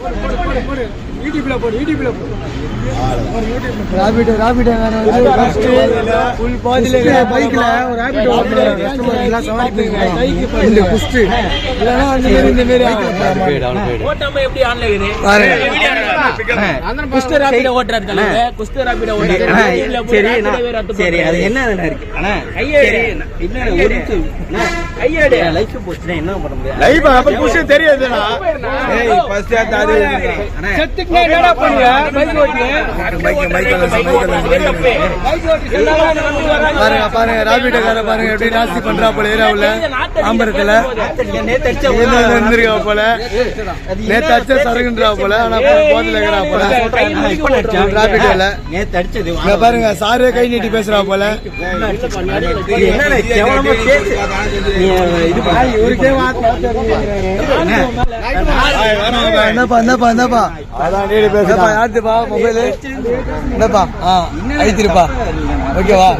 Yeah. பைக்ல ஒரு rapid ஓட்டுறாங்க கஸ்டமர் எல்லாம் சவாரி இந்த குஸ்ட் இல்லனா அந்த மாதிரி இந்த மாதிரி ஓட்டாம எப்படி ஆன்ல இருக்குது? ஆ. குஸ்து ராபிட ஓட்டுறாரு தலைவர் குஸ்து ராபிட ஓட்டுறாரு. சரி நான் சரி அது என்ன இருக்கு. அண்ணா கையேடு. சரி, என்ன ஒரு நிமிஷம். அண்ணா, கையேடு. லைஃப் போச்சுன்னா என்ன பண்ண முடியும்? லைஃப் அப்ப புஷ் தெரியாதுடா. ஏய் ஃபர்ஸ்ட் அது என்னடா பைக் ஓட்டி பைக் பைக் பாருங்க பாருங்க ராபிட் கார பாருங்க எப்படி நாஸ்தி பண்றா போல ஏரியாவுல ஆம்பரத்துல. இருந்திருக்கா போல நேத்து அடிச்ச சரகுன்றா போல ஆனா போதில இருக்கிறா போல? ராபிட்ல நேத்து அடிச்சது பாருங்க சாரே கை நீட்டி பேசுறா போல என்னப்பா என்னப்பா? யாருப்பா மொபைல்? என்னப்பா? ஆ ஐத்திருப்பா ஓகேவா?